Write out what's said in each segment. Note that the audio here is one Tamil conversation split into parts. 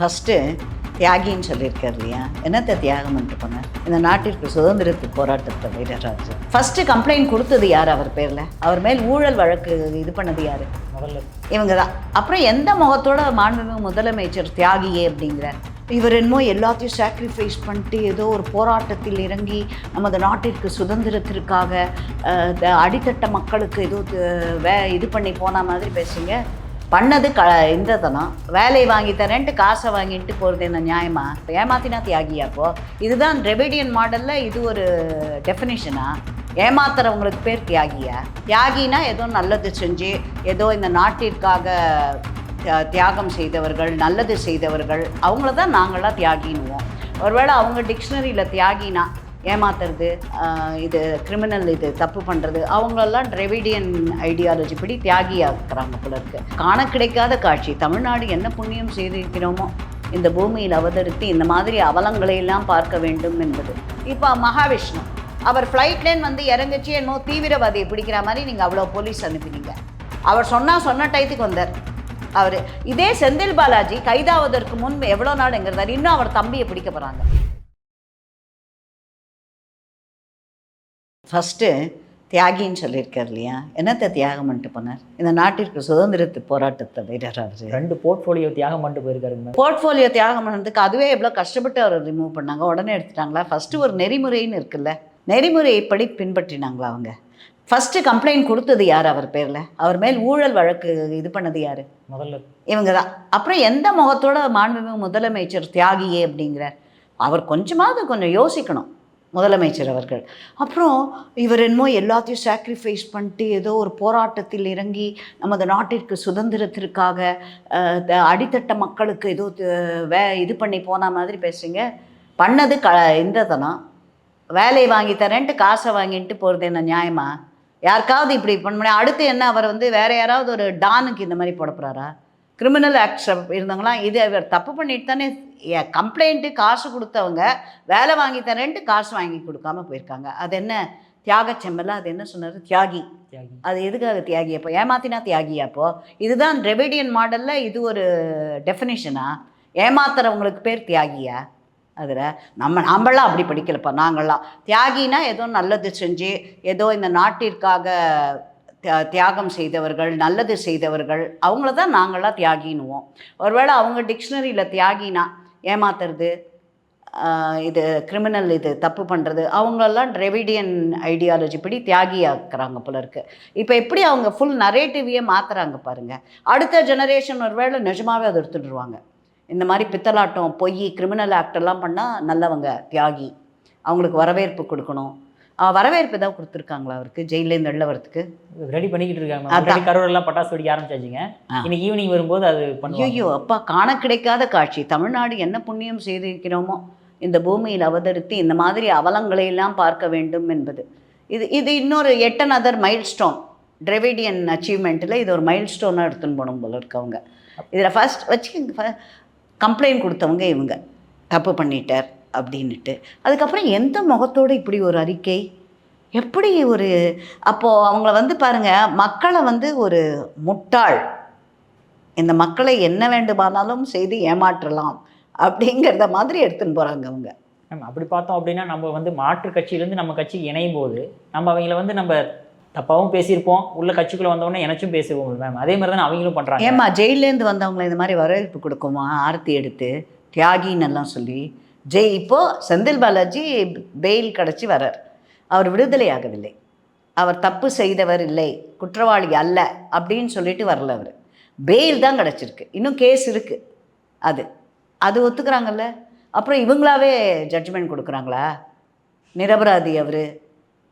ஃபஸ்ட்டு தியாகின்னு சொல்லியிருக்கார் இல்லையா? என்னத்தை தியாகம் பண்ணிட்டு போனார்? இந்த நாட்டிற்கு சுதந்திரத்துக்கு போராட்டத்தை வீரராஜ் ஃபஸ்ட்டு கம்ப்ளைண்ட் கொடுத்தது யார் அவர் பேரில்? அவர் மேல் ஊழல் வழக்கு இது பண்ணது யார்? இவங்க தான் அப்புறம் எந்த முகத்தோட மாண்புமிகு முதலமைச்சர் தியாகியே அப்படிங்கிறார்? இவர் என்னமோ எல்லாத்தையும் சாக்ரிஃபைஸ் பண்ணிட்டு ஏதோ ஒரு போராட்டத்தில் இறங்கி நமது நாட்டிற்கு சுதந்திரத்திற்காக அடித்தட்ட மக்களுக்கு ஏதோ வே இது பண்ணி போன மாதிரி பேசுங்க பண்ணது க இந்த தனம் வேலையை வாங்கி தரேன்ட்டு காசை வாங்கிட்டு போகிறது என்ன நியாயமா? இப்போ ஏமாத்தினா தியாகியா அப்போ? இதுதான் ரெபேடியன் மாடலில் இது ஒரு டெஃபினேஷனா ஏமாத்துறவங்களுக்கு பேர் தியாகியா? தியாகினா ஏதோ நல்லது செஞ்சு ஏதோ இந்த நாட்டிற்காக தியாகம் செய்தவர்கள் நல்லது செய்தவர்கள் அவங்கள தான் நாங்களாம் தியாகின்னுவோம். ஒருவேளை அவங்க டிக்ஷனரியில் தியாகினா ஏமாத்துறது இது கிரிமினல் இது தப்பு பண்ணுறது அவங்களெல்லாம் டிரெவிடியன் ஐடியாலஜி படி தியாகியாக்குறாங்க ஆக்குறாங்க இருக்கு. காண கிடைக்காத காட்சி. தமிழ்நாடு என்ன புண்ணியம் செய்திருக்கிறோமோ இந்த பூமியில் அவதரித்து இந்த மாதிரி அவலங்களையெல்லாம் பார்க்க வேண்டும் என்பது. இப்போ மகாவிஷ்ணு அவர் ஃப்ளைட்லேன்னு வந்து இறங்குச்சு என்னமோ தீவிரவாதியை பிடிக்கிற மாதிரி நீங்கள் அவ்வளோ போலீஸ் அனுப்பினீங்க. அவர் சொன்னால் சொன்ன டயத்துக்கு வந்தார். அவர் இதே செந்தில் பாலாஜி கைதாவதற்கு முன் எவ்வளோ நாள் எங்கிறதார் இன்னும் அவர் தம்பியை பிடிக்க போகிறாங்க ஃபஸ்ட்டு தியாகின்னு சொல்லியிருக்கார் இல்லையா? என்னத்தை தியாகம் பண்ணிட்டு போனார்? இந்த நாட்டிற்கு சுதந்திரத்து போராட்டத்தை வீரராஜ் ரெண்டு போர்ட்ஃபோலியோ தியாகம் பண்ணிட்டு போயிருக்காருங்க மேம் போர்ட்ஃபோலியோ தியாகம் பண்ணதுக்கு அதுவே எவ்வளோ கஷ்டப்பட்டு அவர் ரிமூவ் பண்ணாங்க. உடனே எடுத்துட்டாங்களா? ஃபஸ்ட்டு ஒரு நெறிமுறைன்னு இருக்குல்ல. நெறிமுறைப்படி பின்பற்றினாங்களா அவங்க? ஃபஸ்ட்டு கம்ப்ளைண்ட் கொடுத்தது யார் அவர் பேரில்? அவர் மேல் ஊழல் வழக்கு இது பண்ணது யார்? முதல்ல இவங்க தான் அப்புறம் எந்த முகத்தோட மாண்புமிகு முதலமைச்சர் தியாகியே அப்படிங்கிறார்? அவர் கொஞ்சமாவது கொஞ்சம் யோசிக்கணும். முதலமைச்சர் அவர்கள். அப்புறம் இவர் என்னமோ எல்லாத்தையும் சாக்ரிஃபைஸ் பண்ணிட்டு ஏதோ ஒரு போராட்டத்தில் இறங்கி நமது நாட்டிற்கு சுதந்திரத்திற்காக த- அடித்தட்ட மக்களுக்கு ஏதோ வே இது பண்ணி போன மாதிரி பேசுகிறீங்க பண்ணது க இந்த தனம் வேலை வாங்கி தரேன்ட்டு காசை வாங்கிட்டு போகிறது என்ன நியாயமா? யாருக்காவது இப்படி பண்ண முடியும். அடுத்து என்ன அவர் வந்து வேற யாராவது ஒரு டானுக்கு இந்த மாதிரி போட போகிறாரா கிரிமினல் ஆக்ட்ஸ் இருந்தவங்களாம் இது அவர் தப்பு பண்ணிட்டு தானே கம்ப்ளைண்ட்டு காசு கொடுத்தவங்க வேலை வாங்கி தரேன்ட்டு காசு வாங்கி கொடுக்காம போயிருக்காங்க. அது என்ன? தியாக செம்மல? அது என்ன சொன்னார்? தியாகி. தியாகி. அது எதுக்காக தியாகி? அப்போ ஏமாத்தினா தியாகி அப்போ? இதுதான் ரெபேடியன் மாடலில் இது ஒரு டெஃபினிஷனா ஏமாத்துறவங்களுக்கு பேர் தியாகியா? அதில் நம்ம நாம்பளாம் அப்படி படிக்கலப்பா நாங்கள்லாம் தியாகினா ஏதோ நல்லது செஞ்சு ஏதோ இந்த நாட்டிற்காக தியாகம் செய்தவர்கள் நல்லது செய்தவர்கள் அவங்கள தான் நாங்களாம் தியாகின்னுவோம். ஒருவேளை அவங்க டிக்ஷனரியில் தியாகினா ஏமாத்துறது இது கிரிமினல் இது தப்பு பண்ணுறது அவங்களெல்லாம் ட்ரெவிடியன் ஐடியாலஜி படி தியாகியாக்குறாங்க போல இருக்கு. இப்போ எப்படி அவங்க ஃபுல் நரேட்டிவையே மாற்றுறாங்க பாருங்கள் அடுத்த ஜெனரேஷன் ஒருவேளை நிஜமாகவே அதை எடுத்துட்டுருவாங்க. இந்த மாதிரி பித்தலாட்டம் பொய் கிரிமினல் ஆக்டெல்லாம் பண்ணால் நல்லவங்க தியாகி. அவங்களுக்கு வரவேற்பு கொடுக்கணும். வரவேற்பு ஏதாவது கொடுத்துருக்காங்களா அவருக்கு? ஜெயிலேருந்து வெளில வரதுக்கு ரெடி பண்ணிக்கிட்டு இருக்காங்க. அதான். ஆல்ரெடி கரூர் எல்லாம் பட்டாசு வெடிக்க ஆரம்பிச்சாச்சுங்க. இன்னைக்கு ஈவினிங் வரும்போது அது ஐயோ அப்பா காண கிடைக்காத காட்சி. தமிழ்நாடு என்ன புண்ணியம் செய்திருக்கிறோமோ? இந்த பூமியில் அவதரித்து இந்த மாதிரி அவலங்களை எல்லாம் பார்க்க வேண்டும் என்பது. இது இது இன்னொரு எட்டன் அதர் மைல் ஸ்டோன் டிரெவிடியன் அச்சீவ்மெண்ட்டில் இது ஒரு மைல் ஸ்டோனாக எடுத்துன்னு போகணும் போல இருக்கவங்க இதில் ஃபர்ஸ்ட் வச்சுக்கோங்க கம்ப்ளைண்ட் கொடுத்தவங்க இவங்க. தப்பு பண்ணிட்டார். அப்படின்னுட்டு. அதுக்கப்புறம் எந்த முகத்தோடு இப்படி ஒரு அறிக்கை? எப்படி ஒரு அப்போது அவங்கள வந்து பாருங்கள் மக்களை வந்து ஒரு முட்டாள். இந்த மக்களை என்ன வேண்டுமானாலும் செய்து ஏமாற்றலாம் அப்படிங்கிறத மாதிரி எடுத்துன்னு போகிறாங்க அவங்க. மேம் அப்படி பார்த்தோம் அப்படின்னா நம்ம வந்து மாற்று கட்சியிலேருந்து நம்ம கட்சிக்கு இணையும் போது நம்ம அவங்கள வந்து நம்ம தப்பாகவும் பேசியிருப்போம் உள்ள கட்சிக்குள்ள வந்தவொடனே எனச்சும் பேசுவோம் மேம். அதே மாதிரி தான் அவங்களும் பண்ணுறாங்க ஏம்மா ஜெயிலேருந்து வந்தவங்களை இந்த மாதிரி வரவேற்பு கொடுக்குமா? ஆரத்தி எடுத்து தியாகின்னு எல்லாம் சொல்லி ஜெய் இப்போது செந்தில் பாலாஜி பெயில் கிடச்சி வரார் அவர் விடுதலை ஆகவில்லை. அவர் தப்பு செய்தவர் இல்லை குற்றவாளி அல்ல அப்படின்னு சொல்லிட்டு வரல அவர். பெயில் தான் கிடச்சிருக்கு. இன்னும் கேஸ் இருக்குது அது அது ஒத்துக்கிறாங்கல்ல? அப்புறம் இவங்களாவே ஜட்ஜ்மெண்ட் கொடுக்குறாங்களா? நிரபராதி அவர்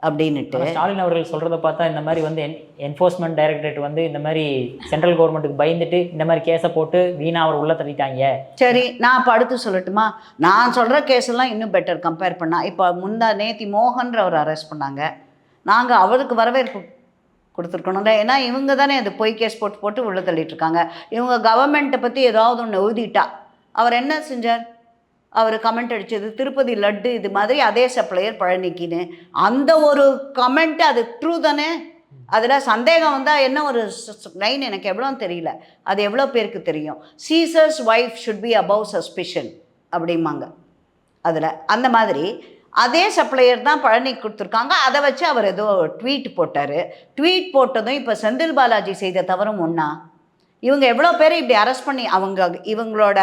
அப்படின்னுட்டு. ஸ்டாலின் அவர்கள் சொல்றத பார்த்தா இந்த மாதிரி வந்து என்ஃபோர்ஸ்மெண்ட் டைரக்டரேட் வந்து இந்த மாதிரி சென்ட்ரல் கவர்மெண்ட்டுக்கு பயந்துட்டு இந்த மாதிரி கேஸை போட்டு வீணா அவர் உள்ள தள்ளிட்டாங்க. சரி நான் இப்போ அடுத்து சொல்லட்டுமா? நான் சொல்கிற கேஸ் எல்லாம் இன்னும் பெட்டர் கம்பேர் பண்ணா. இப்போ முந்தா நேத்தி மோகன்ற அவர் அரெஸ்ட் பண்ணாங்க. நாங்கள் அவருக்கு வரவேற்பு கொடுத்துருக்கணும்ல. ஏன்னா இவங்க தானே அது பொய் கேஸ் போட்டு போட்டு உள்ள தள்ளிட்டு இருக்காங்க. இவங்க கவர்மெண்ட்டை பற்றி ஏதாவது ஒன்று எழுதிட்டா. அவர் என்ன செஞ்சார்? அவர் கமெண்ட் அடிச்சது திருப்பதி லட்டு இது மாதிரி அதே சப்ளையர் பழனிக்கின்னு. அந்த ஒரு கமெண்ட் அது ட்ரூ தானே? அதில் சந்தேகம் வந்தால் என்ன ஒரு லைன் எனக்கு எவ்வளோ தெரியல. அது எவ்வளோ பேருக்கு தெரியும்? Caesar's wife should be above suspicion அப்படிம்பாங்க. அதில் அந்த மாதிரி. அதே சப்ளையர் தான் பழனி கொடுத்துருக்காங்க. அதை வச்சு அவர் ஏதோ ட்வீட் போட்டார். ட்வீட் போட்டதும் இப்போ செந்தில் பாலாஜி செய்த தவறும் ஒன்றா இவங்க எவ்வளோ பேர் இப்படி அரெஸ்ட் பண்ணி அவங்க இவங்களோட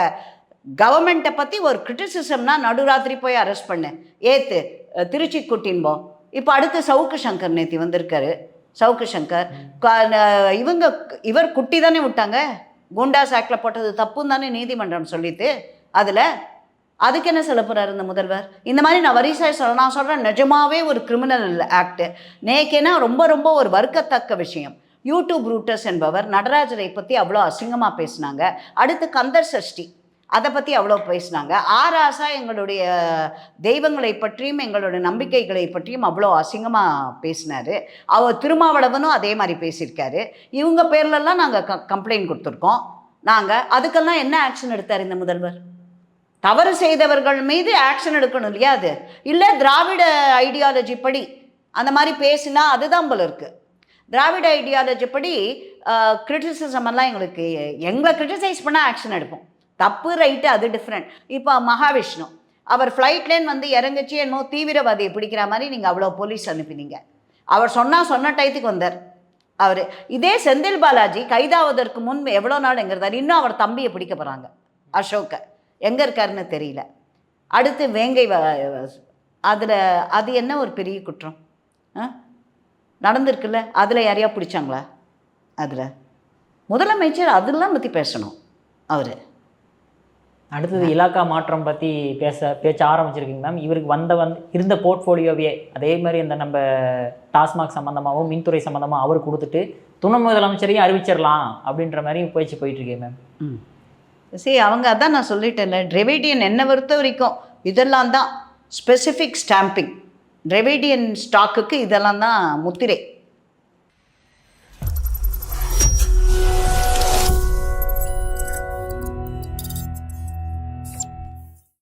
கவர்மெண்ட்டை பற்றி ஒரு கிரிட்டிசிசம்னா நடுராத்திரி போய் அரெஸ்ட் பண்ணு. ஏத்து திருச்சி குட்டின்போம். இப்போ அடுத்து சவுக்கு சங்கர் நேத்தி வந்திருக்காரு. சவுக்கு சங்கர். இவங்க இவர் குட்டி தானே விட்டாங்க. குண்டாஸ் ஆக்டில் போட்டது தப்புன்னு தானே நீதிமன்றம் சொல்லிட்டு. அதில் அதுக்கு என்ன சொல்ல போகிறார் இந்த முதல்வர்? இந்த மாதிரி நான் வரிசை சொல்ல நான் சொல்கிறேன் நிஜமாவே ஒரு கிரிமினல் ஆக்டு நேக்கேனா ரொம்ப ரொம்ப ஒரு வர்க்கத்தக்க விஷயம். யூடியூப் ரூட்டர்ஸ் என்பவர் நடராஜரை பற்றி அவ்வளோ அசிங்கமாக பேசினாங்க. அடுத்து கந்தர் சஷ்டி. அதை பற்றி அவ்வளோ பேசினாங்க. ஆராசா எங்களுடைய தெய்வங்களை பற்றியும் எங்களுடைய நம்பிக்கைகளை பற்றியும் அவ்வளோ அசிங்கமாக பேசினார். அவர் திருமாவளவனும் அதே மாதிரி பேசியிருக்காரு. இவங்க பேர்லெல்லாம் நாங்கள் க கம்ப்ளைண்ட் கொடுத்துருக்கோம். நாங்கள் அதுக்கெல்லாம் என்ன ஆக்ஷன் எடுத்தார் இந்த முதல்வர்? தவறு செய்தவர்கள் மீது ஆக்ஷன் எடுக்கணும் இல்லையா அது? இல்லை திராவிட ஐடியாலஜி படி அந்த மாதிரி பேசினா அதுதான் போல இருக்குது திராவிட ஐடியாலஜி படி கிரிட்டிசிசம் எல்லாம் எங்களுக்கு எங்களை கிரிட்டிசைஸ் பண்ணால் ஆக்ஷன் எடுப்போம். தப்பு ரைட்டு அது டிஃப்ரெண்ட் இப்போ மகாவிஷ்ணு அவர் ஃப்ளைட்லேன்னு வந்து இறங்குச்சு என்னமோ தீவிரவாதியை பிடிக்கிற மாதிரி நீங்கள் அவ்வளோ போலீஸ் அனுப்பினீங்க. அவர் சொன்னால் சொன்ன டயத்துக்கு வந்தார். அவர் இதே செந்தில் பாலாஜி கைதாவதற்கு முன் எவ்வளோ நாள் எங்கே இன்னும் அவர் தம்பியை பிடிக்க போகிறாங்க அசோக்கை எங்கே இருக்காருன்னு தெரியல. அடுத்து வேங்கை அதில் அது என்ன ஒரு பெரிய குற்றம்? ஆ? நடந்திருக்குல்ல? அதில் யாரையா பிடிச்சாங்களா? அதில். முதலமைச்சர் அதெல்லாம் பற்றி பேசணும். அவர். அடுத்தது இலாக்கா மாற்றம் பற்றி பேச பேச்ச ஆரம்பிச்சிருக்கீங்க மேம் இவருக்கு வந்த வந்து இருந்த போர்ட்ஃபோலியோவே அதே மாதிரி இந்த நம்ம டாஸ்மாக் சம்மந்தமாகவும் மின்துறை சம்மந்தமாக அவர் கொடுத்துட்டு துணை முதலமைச்சரையும் அறிவிச்சிடலாம் அப்படின்ற மாதிரி பேச்சு போயிட்டு இருக்கேன் மேம் சரி அவங்க அதான் நான் சொல்லிட்டேன்ல டிரெவிடியன் என்னை பொறுத்த வரைக்கும் இதெல்லாம் தான் ஸ்பெசிஃபிக் ஸ்டாம்பிங் டிரெவிடியன் ஸ்டாக்குக்கு இதெல்லாம் தான் முத்திரை.